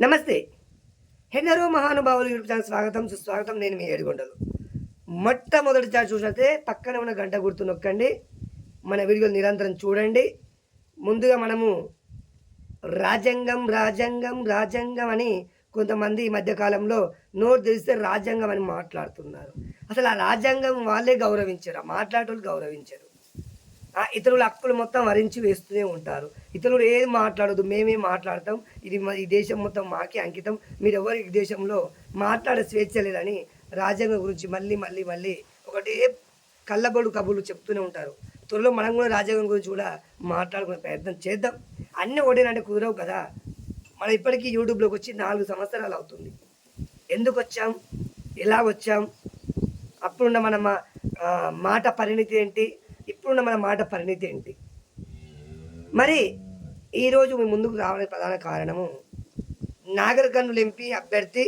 నమస్తే. హెన్నరో మహానుభావులు YouTube channel స్వాగతం సుస్వాగతం. నేను మీ ఏడుగొండలు. మొట్టమొదటిసారి చూసినట్టే పక్కన ఉన్న గంట గుర్తు నొక్కండి. మన వీడియోలు నిరంతరం చూడండి. ముందుగా మనము రాజ్యాంగం రాజ్యాంగం రాజ్యాంగం అని కొంతమంది ఈ మధ్యకాలంలో నోరు తెలిస్తే రాజ్యాంగం అని మాట్లాడుతున్నారు. అసలు ఆ రాజ్యాంగం వాళ్ళే గౌరవించారు ఆ మాట్లాడేటోళ్ళు గౌరవించరు. ఇతరుల హక్కులు మొత్తం వరించి వేస్తూనే ఉంటారు. ఇతరులు ఏది మాట్లాడదు మేమే మాట్లాడతాం. ఇది మా- ఈ దేశం మొత్తం మాకే అంకితం. మీరు ఎవరు ఈ దేశంలో మాట్లాడే స్వేచ్ఛ లేదని రాజ్యాంగం గురించి మళ్ళీ మళ్ళీ మళ్ళీ ఒకటే కళ్ళబడు కబుర్లు చెప్తూనే ఉంటారు. త్వరలో మనం కూడా రాజ్యాంగం గురించి కూడా మాట్లాడుకునే ప్రయత్నం చేద్దాం. అన్నీ ఒకటేనంటే కుదరవు కదా. మనం ఇప్పటికీ యూట్యూబ్లోకి వచ్చి నాలుగు సంవత్సరాలు అవుతుంది. ఎందుకు వచ్చాం? ఎలా వచ్చాం? అప్పుడున్న మన మా- మాట పరిణితి ఏంటి? ఇప్పుడున్న మన మాట పరిణితి ఏంటి? మరి ఈరోజు మీ ముందుకు రావడానికి ప్రధాన కారణము నాగర్ కర్నూలు ఎంపీ అభ్యర్థి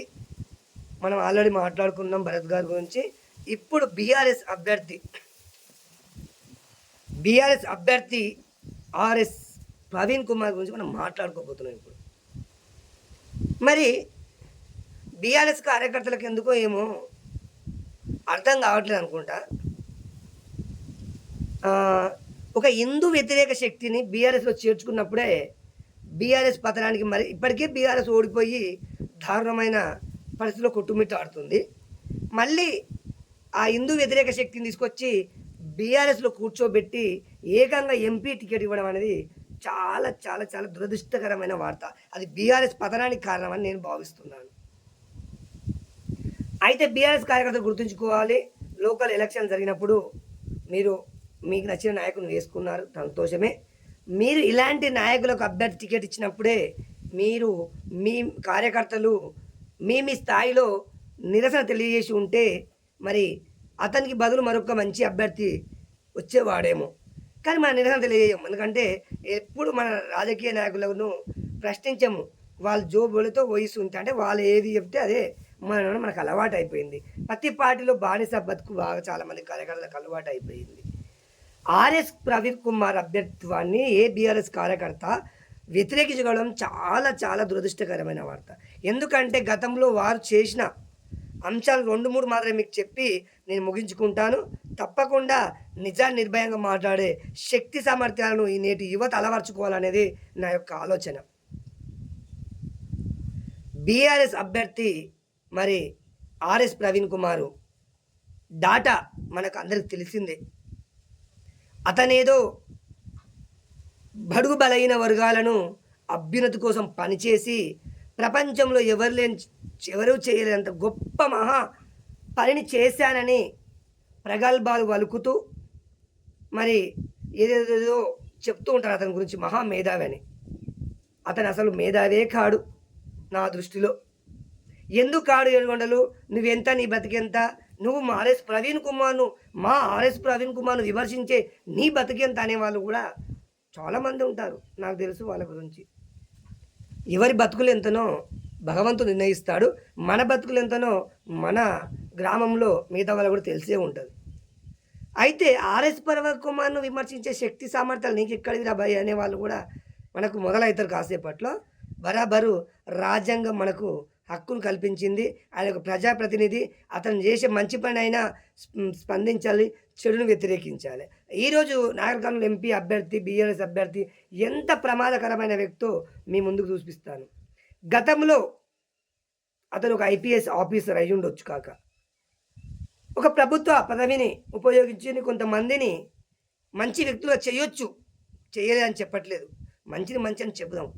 మనం ఆల్రెడీ మాట్లాడుకున్నాం భరత్ గారి గురించి. ఇప్పుడు బీఆర్ఎస్ అభ్యర్థి బీఆర్ఎస్ అభ్యర్థి ఆర్ఎస్ ప్రవీణ్ కుమార్ గురించి మనం మాట్లాడుకోబోతున్నాం ఇప్పుడు. మరి బీఆర్ఎస్ కార్యకర్తలకు ఎందుకో ఏమో అర్థం కావట్లేదు అనుకుంటా. ఒక హిందూ వ్యతిరేక శక్తిని బీఆర్ఎస్లో చేర్చుకున్నప్పుడే బీఆర్ఎస్ పతనానికి మరి ఇప్పటికే బీఆర్ఎస్ ఓడిపోయి దారుణమైన పరిస్థితిలో కొట్టుమిట్టాడుతుంది. మళ్ళీ ఆ హిందూ వ్యతిరేక శక్తిని తీసుకొచ్చి బీఆర్ఎస్లో కూర్చోబెట్టి ఏకంగా ఎంపీ టికెట్ ఇవ్వడం అనేది చాలా చాలా చాలా దురదృష్టకరమైన వార్త. అది బీఆర్ఎస్ పతనానికి కారణమని నేను భావిస్తున్నాను. అయితే బీఆర్ఎస్ కార్యకర్తలు గుర్తుంచుకోవాలి. లోకల్ ఎలక్షన్ జరిగినప్పుడు మీరు మీకు నచ్చిన నాయకుని వేసుకున్నారు. సంతోషమే. మీరు ఇలాంటి నాయకులకు అభ్యర్థి టికెట్ ఇచ్చినప్పుడే మీరు మీ కార్యకర్తలు మీ మీ స్థాయిలో నిరసన తెలియజేసి ఉంటే మరి అతనికి బదులు మరొక మంచి అభ్యర్థి వచ్చేవాడేమో. కానీ మన నిరసన తెలియజేయం. ఎందుకంటే ఎప్పుడు మన రాజకీయ నాయకులను ప్రశ్నించము. వాళ్ళ జోబులతో వయసు ఉంటే అంటే వాళ్ళు ఏది చెప్తే అదే మన మనకు అలవాటు అయిపోయింది ప్రతి పార్టీలో బానిస బతుకు బాగా చాలా మంది కార్యకర్తలకు అలవాటు అయిపోయింది ఆర్ఎస్ ప్రవీణ్ కుమార్ అభ్యర్థిత్వాన్ని ఏ బీఆర్ఎస్ కార్యకర్త వ్యతిరేకించడం చాలా చాలా దురదృష్టకరమైన వార్త. ఎందుకంటే గతంలో వారు చేసిన అంశాలు రెండు మూడు మాత్రమే మీకు చెప్పి నేను ముగించుకుంటాను. తప్పకుండా నిజా నిర్భయంగా మాట్లాడే శక్తి సామర్థ్యాలను ఈ నేటి యువత అలవర్చుకోవాలనేది నా యొక్క ఆలోచన. బీఆర్ఎస్ అభ్యర్థి మరి ఆర్ఎస్ ప్రవీణ్ కుమారు డాటా మనకు అందరికి తెలిసిందే. అతనేదో బడుగు బలైన వర్గాలను అభ్యున్నతి కోసం పనిచేసి ప్రపంచంలో ఎవరు లేని ఎవరు చేయలేనంత గొప్ప మహా పనిని చేశానని ప్రగల్భాలు వలుకుతూ మరి ఏదేదో చెప్తూ ఉంటారు అతని గురించి మహా మేధావి అని. అతను అసలు మేధావే కాడు నా దృష్టిలో. ఎందుకు కాడు ఏడుగొండలు నువ్వెంత నీ బతికెంత? నువ్వు మా ఆర్ఎస్ ప్రవీణ్ కుమార్ను మా ఆర్ఎస్ ప్రవీణ్ కుమార్ను విమర్శించే నీ బతికేంత అనేవాళ్ళు కూడా చాలామంది ఉంటారు నాకు తెలుసు వాళ్ళ గురించి. ఎవరి బతుకులు ఎంతనో భగవంతుడు నిర్ణయిస్తాడు మన బతుకులు ఎంతనో మన గ్రామంలో మిగతా వాళ్ళు కూడా తెలిసే ఉంటుంది. అయితే ఆర్ఎస్ పర్వ కుమార్ను విమర్శించే శక్తి సామర్థ్యాలు నీకు ఎక్కడివి రాబాయి అనే వాళ్ళు కూడా మనకు మొదలవుతారు కాసేపట్లో. బరాబరు రాజ్యాంగం మనకు హక్కును కల్పించింది. ఆయన ఒక ప్రజాప్రతినిధి. అతను చేసే మంచి పని అయినా స్పందించాలి చెడును వ్యతిరేకించాలి. ఈరోజు నాగరికర్నూలు ఎంపీ అభ్యర్థి బీఆర్ఎస్ అభ్యర్థి ఎంత ప్రమాదకరమైన వ్యక్తో మీ ముందుకు చూపిస్తాను. గతంలో అతను ఒక ఐపీఎస్ ఆఫీసర్ అయి ఉండొచ్చు కాక. ఒక ప్రభుత్వ పదవిని ఉపయోగించి కొంతమందిని మంచి వ్యక్తులుగా చేయొచ్చు చేయలేదని చెప్పట్లేదు. మంచిని మంచి అని చెబుదాం.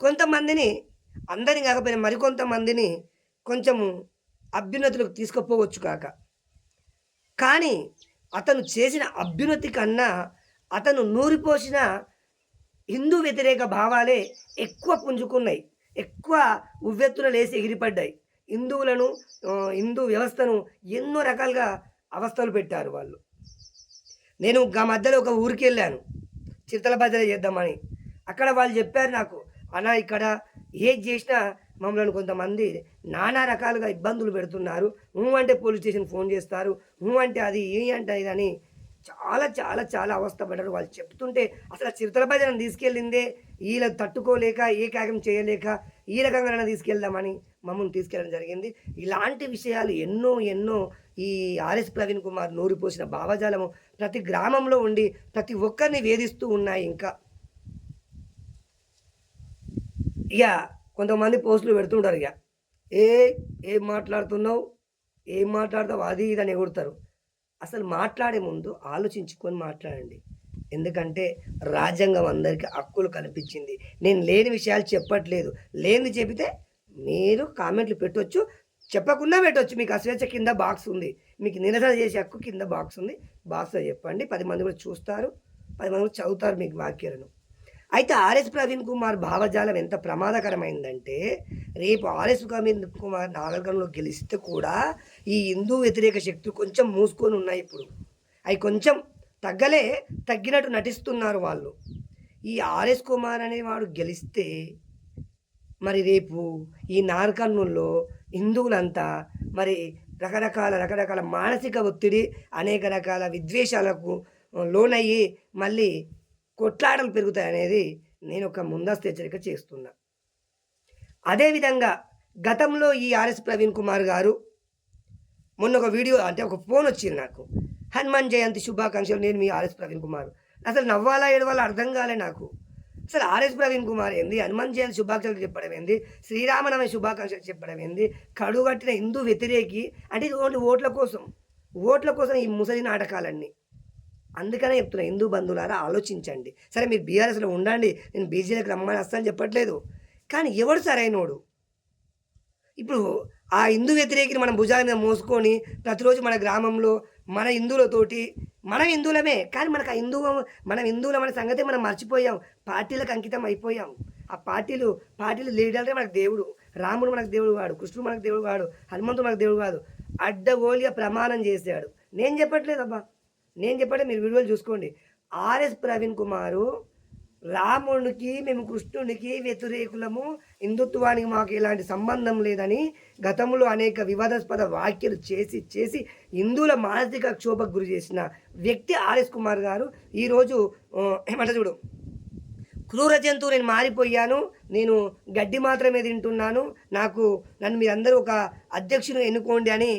కొంతమందిని అందరిని కాకపోయినా మరికొంతమందిని కొంచెము అభ్యున్నతులకు తీసుకుపోవచ్చు కాక. కానీ అతను చేసిన అభ్యున్నతి కన్నా అతను నూరిపోసిన హిందూ వ్యతిరేక భావాలే ఎక్కువ పుంజుకున్నాయి. ఎక్కువ ఉవ్వెత్తున లేసి ఎగిరిపడ్డాయి. హిందువులను హిందూ వ్యవస్థను ఎన్నో రకాలుగా అవస్థలు పెట్టారు వాళ్ళు. నేను గా మధ్యలో ఒక ఊరికి వెళ్ళాను చిత్తల భద్ర చేద్దామని. అక్కడ వాళ్ళు చెప్పారు నాకు అలా ఇక్కడ ఏది చేసినా మమ్మల్ని కొంతమంది నానా రకాలుగా ఇబ్బందులు పెడుతున్నారు. అంటే పోలీస్ స్టేషన్ ఫోన్ చేస్తారు. అంటే అది ఏ అంటే ఇది అని చాలా చాలా చాలా అవస్థ పడ్డారు. వాళ్ళు చెప్తుంటే అసలు చిరుతలపై చిరుతల భజన తీసుకెళ్ళిందే. వీళ్ళ తట్టుకోలేక ఏ కార్యం చేయలేక ఈ రకంగా తీసుకెళ్దామని మమ్మల్ని తీసుకెళ్ళడం జరిగింది. ఇలాంటి విషయాలు ఎన్నో ఎన్నో ఈ ఆర్ఎస్ ప్రవీణ్ కుమార్ నూరిపోసిన భావజాలము ప్రతి గ్రామంలో ఉండి ప్రతి ఒక్కరిని వేధిస్తూ ఉన్నాయి ఇంకా. ఇక కొంతమంది పోస్టులు పెడుతుంటారు ఇక ఏ ఏం మాట్లాడుతున్నావు? ఏం మాట్లాడతావు? అది ఇది అని కొడతారు అసలు మాట్లాడే ముందు ఆలోచించుకొని మాట్లాడండి. ఎందుకంటే రాజ్యాంగం అందరికీ హక్కులు కనిపించింది నేను లేని విషయాలు చెప్పట్లేదు. లేనిది చెబితే మీరు కామెంట్లు పెట్టొచ్చు. చెప్పకుండా పెట్టవచ్చు మీకు అస్వేచ్ఛ కింద బాక్స్ ఉంది. మీకు నిరసన చేసే హక్కు కింద బాక్స్ ఉంది. బాక్స్లో చెప్పండి. పది మంది కూడా చూస్తారు. పది మంది కూడా చదువుతారు మీకు వాక్యాలను అయితే ఆర్ఎస్ ప్రవీణ్ కుమార్ భావజాలం ఎంత ప్రమాదకరమైందంటే రేపు ఆర్ఎస్ ప్రవీణ్ కుమార్ నాగరికంలో గెలిస్తే కూడా ఈ హిందూ వ్యతిరేక శక్తులు కొంచెం మూసుకొని ఉన్నాయి ఇప్పుడు. అవి కొంచెం తగ్గలే తగ్గినట్టు నటిస్తున్నారు వాళ్ళు. ఈ ఆర్ఎస్ కుమార్ అనేవాడు గెలిస్తే మరి రేపు ఈ నార్కర్నూల్లో హిందువులంతా మరి రకరకాల రకరకాల మానసిక ఒత్తిడి అనేక రకాల విద్వేషాలకు లోనయ్యి మళ్ళీ కొట్లాటలు పెరుగుతాయనేది నేను ఒక ముందస్తు హెచ్చరిక చేస్తున్నా. అదేవిధంగా గతంలో ఈ ఆర్ఎస్ ప్రవీణ్ కుమార్ గారు మొన్న ఒక వీడియో అంటే ఒక ఫోన్ వచ్చింది నాకు. హనుమాన్ జయంతి శుభాకాంక్షలు నేను మీ ఆర్ఎస్ ప్రవీణ్ కుమార్. అసలు నవ్వాలా ఏడవాలా అర్థం కాలే నాకు. అసలు ఆర్ఎస్ ప్రవీణ్ కుమార్ ఏంది? హనుమాన్ జయంతి శుభాకాంక్షలు చెప్పడం ఏంది? శ్రీరామనవమి శుభాకాంక్షలు చెప్పడం ఏంది? కడుగట్టిన హిందూ వ్యతిరేకి అంటే ఇది ఓన్లీ ఓట్ల కోసం. ఓట్ల కోసం ఈ ముసలి నాటకాలన్నీ. అందుకనే చెప్తున్నా హిందూ బంధువులారా ఆలోచించండి. సరే మీరు బీఆర్ఎస్లో ఉండండి నేను బీజేపీకి రమ్మని వస్తానని చెప్పట్లేదు. కానీ ఎవడు సరైనోడు? ఇప్పుడు ఆ హిందూ వ్యతిరేకిని మనం భుజాల మీద మోసుకొని ప్రతిరోజు మన గ్రామంలో మన హిందువులతోటి మనం హిందువులమే కానీ మనకు ఆ హిందూ మనం హిందువుల మన సంగతి మనం మర్చిపోయాం. పార్టీలకు అంకితం అయిపోయాం. ఆ పార్టీలు పార్టీలు లీడర్లే మనకు దేవుడు. రాముడు మనకు దేవుడు కాడు కృష్ణుడు మనకు దేవుడు కాడు హనుమంతుడు మనకు దేవుడు కాదు. అడ్డగోలిగా ప్రమాణం చేశాడు. నేను చెప్పట్లేదు అబ్బా నేను చెప్పండి మీరు వీడియోలు చూసుకోండి. ఆర్ఎస్ ప్రవీణ్ కుమారు రాముడికి మేము కృష్ణునికి వ్యతిరేకులము హిందుత్వానికి మాకు ఇలాంటి సంబంధం లేదని గతంలో అనేక వివాదాస్పద వ్యాఖ్యలు చేసి చేసి హిందువుల మానసిక క్షోభకు గురి చేసిన వ్యక్తి ఆర్ఎస్ కుమార్ గారు ఈరోజు ఏమంట చూడు క్రూర జంతువు నేను మారిపోయాను నేను గడ్డి మాత్రమే తింటున్నాను నాకు నన్ను మీరందరూ ఒక అధ్యక్షుని ఎన్నుకోండి అని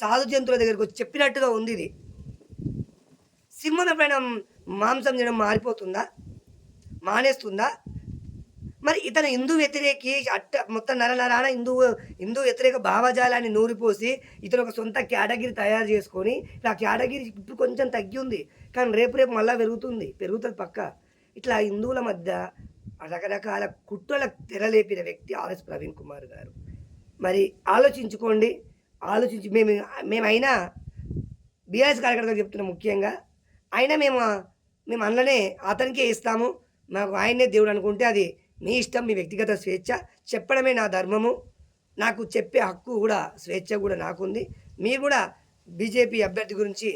సాధు జంతువుల దగ్గరకు వచ్చి చెప్పినట్టుగా ఉంది ఇది. సింహం ఎప్పుడైనా మాంసం తినడం మారిపోతుందా? మానేస్తుందా? మరి ఇతను హిందూ వ్యతిరేకి అట్ట మొత్తం నర నరాన హిందూ హిందూ వ్యతిరేక భావజాలాన్ని నూరిపోసి ఇతను ఒక సొంత కేటగిరీ తయారు చేసుకొని ఆ కేటగిరీ ఇప్పుడు కొంచెం తగ్గి ఉంది కానీ రేపు రేపు మళ్ళీ పెరుగుతుంది పెరుగుతుంది పక్క. ఇట్లా హిందువుల మధ్య రకరకాల కుట్రల తెరలేపిన వ్యక్తి ఆర్ఎస్ ప్రవీణ్ కుమార్ గారు. మరి ఆలోచించుకోండి ఆలోచించి మేము మేమైనా బీఆర్ఎస్ కార్యకర్తలు చెప్తున్నాం ముఖ్యంగా. అయినా మేము మేము అందులోనే అతనికే ఇస్తాము. మాకు ఆయనే దేవుడు అనుకుంటే అది మీ ఇష్టం మీ వ్యక్తిగత స్వేచ్ఛ. చెప్పడమే నా ధర్మము. నాకు చెప్పే హక్కు కూడా స్వేచ్ఛ కూడా నాకుంది. మీరు కూడా బీజేపీ అభ్యర్థి గురించి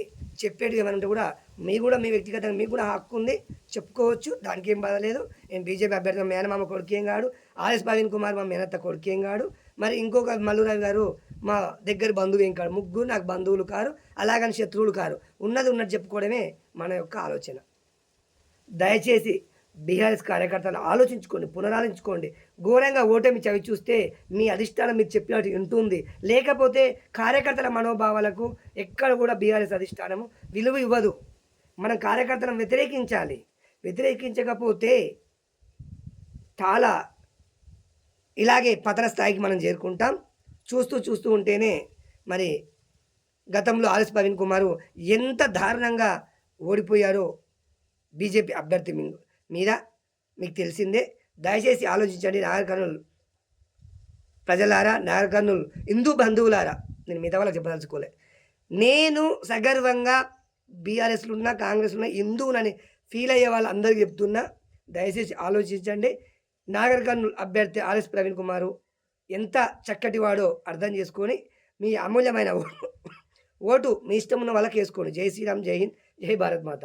చెప్పేది ఏమంటే కూడా మీ కూడా మీ వ్యక్తిగతంగా మీకు కూడా హక్కు ఉంది. చెప్పుకోవచ్చు. దానికి ఏం బాధ లేదు. నేను బీజేపీ అభ్యర్థి మేనమామ కొడుకేం కాడు. ఆర్ఎస్ ప్రవీణ్ కుమార్ మా మేనత్త కొడుకేం కాడు. మరి ఇంకొక మల్లురావు గారు మా దగ్గర బంధువు ఏం కాదు ముగ్గురు నాకు బంధువులు కారు అలాగని శత్రువులు కారు. ఉన్నది ఉన్నది చెప్పుకోవడమే మన యొక్క ఆలోచన. దయచేసి బీఆర్ఎస్ కార్యకర్తలు ఆలోచించుకోండి పునరాలోచించుకోండి. ఘోరంగా ఓటమి చవి చూస్తే మీ అధిష్టానం మీరు చెప్పినట్టు ఉంటుంది లేకపోతే కార్యకర్తల మనోభావాలకు ఎక్కడ కూడా బీఆర్ఎస్ అధిష్టానము విలువ ఇవ్వదు. మనం కార్యకర్తలను వ్యతిరేకించాలి. వ్యతిరేకించకపోతే చాలా ఇలాగే పతన స్థాయికి మనం చేరుకుంటాం. చూస్తూ చూస్తూ ఉంటేనే మరి గతంలో ఆర్ఎస్ ప్రవీణ్ కుమారు ఎంత దారుణంగా ఓడిపోయారో బీజేపీ అభ్యర్థి మీద మీకు తెలిసిందే. దయచేసి ఆలోచించండి నాగర్ కర్నూలు ప్రజలారా నాగర్ కర్నూలు హిందూ బంధువులారా. నేను మిగతా వాళ్ళకి చెప్పదలుచుకోలే. నేను సగర్వంగా బీఆర్ఎస్లో ఉన్నా కాంగ్రెస్లో ఉన్నా హిందువునని ఫీల్ అయ్యే వాళ్ళందరికీ చెప్తున్నా. దయచేసి ఆలోచించండి. నాగర్ కర్నూలు అభ్యర్థి ఆర్ఎస్ ప్రవీణ్ కుమారు ఎంత చక్కటి వాడో అర్థం చేసుకొని మీ అమూల్యమైన ఓ- ఓటు మీ ఇష్టం ఉన్న వాళ్ళకి వేసుకోండి. జై శ్రీరామ్ జై హింద్ జై భారత్ మాత.